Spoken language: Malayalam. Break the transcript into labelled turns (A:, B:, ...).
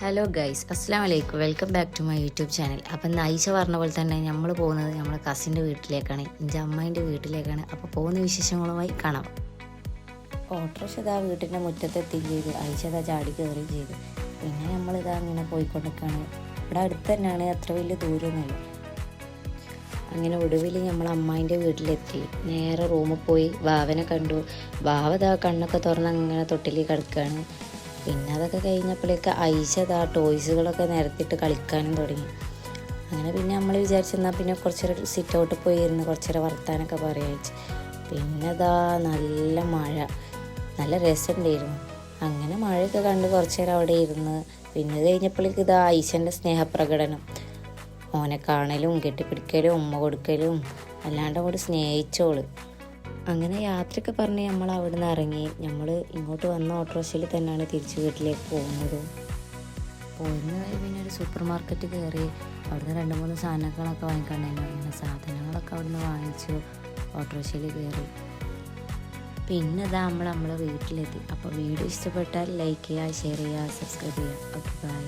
A: ഹലോ ഗൈസ് അസ്സാം വലൈക്കും welcome back to my YouTube channel അപ്പം നൈഷ പറഞ്ഞ പോലെ തന്നെ നമ്മൾ പോകുന്നത് നമ്മുടെ കസിന്റെ വീട്ടിലേക്കാണ്. എന്റെ അമ്മേന്റെ വീട്ടിലേക്കാണ്. അപ്പോൾ പോകുന്ന വിശേഷങ്ങളുമായി കാണാം. ഓട്ടോറിക്ഷ ഇതാ വീട്ടിന്റെ മുറ്റത്തെത്തി ചെയ്ത്. അയച്ചത ചാടി കയറുകയും ചെയ്തു. പിന്നെ നമ്മളിതാ അങ്ങനെ പോയിക്കൊണ്ടിരിക്കുകയാണ് ഇവിടെ അടുത്ത് തന്നെയാണ് അത്ര വലിയ ദൂരമൊന്നുമില്ല. അങ്ങനെ ഒടുവിൽ നമ്മൾ അമ്മായിന്റെ വീട്ടിലെത്തി. നേരെ റൂമിൽ പോയി. വാവനെ കണ്ടു. ബാവ ഇതാ കണ്ണൊക്കെ തുറന്ന് അങ്ങനെ തൊട്ടിലേക്ക് കിടക്കുകയാണ് പിന്നെ അതൊക്കെ കഴിഞ്ഞപ്പോഴേക്ക് ഐശത് ആ ടോയ്സുകളൊക്കെ നിരത്തിയിട്ട് കളിക്കാനും തുടങ്ങി. അങ്ങനെ പിന്നെ നമ്മൾ വിചാരിച്ചെന്നാൽ പിന്നെ കുറച്ചേരം സിറ്റ് ഔട്ട് പോയി ഇരുന്ന് കുറച്ചേരം വർത്താനൊക്കെ പറയാച്ച്. പിന്നെ ദാ നല്ല മഴ നല്ല രസമുണ്ടായിരുന്നു. അങ്ങനെ മഴയൊക്കെ കണ്ട് കുറച്ചേരം അവിടെ ഇരുന്ന് പിന്നെ കഴിഞ്ഞപ്പോഴേക്ക് ഇതാ ഐശന്റെ സ്നേഹപ്രകടനം. ഓനെ കാണലും കെട്ടിപ്പിടിക്കലും ഉമ്മ കൊടുക്കലും അല്ലാണ്ട് അങ്ങോട്ട് സ്നേഹിച്ചോൾ. അങ്ങനെ യാത്രയൊക്കെ പറഞ്ഞ് നമ്മൾ അവിടെ നിന്ന് ഇറങ്ങി. നമ്മൾ ഇങ്ങോട്ട് വന്ന ഓട്ടോറിക്ഷയിൽ തന്നെയാണ് തിരിച്ച് വീട്ടിലേക്ക് പോകുന്നത്. പോയിരുന്ന പിന്നെ ഒരു സൂപ്പർ മാർക്കറ്റ് കയറി അവിടുന്ന് രണ്ട് മൂന്ന് സാധനങ്ങളൊക്കെ വാങ്ങിക്കണ്ടായിരുന്നു സാധനങ്ങളൊക്കെ അവിടുന്ന് വാങ്ങിച്ചു ഓട്ടോറിക്ഷയിൽ കയറി. പിന്നെ ഇതാ നമ്മൾ നമ്മളെ വീട്ടിലെത്തി. അപ്പോൾ വീഡിയോ ഇഷ്ടപ്പെട്ടാൽ ലൈക്ക് ചെയ്യുക ഷെയർ ചെയ്യുക സബ്സ്ക്രൈബ് ചെയ്യുക. Okay bye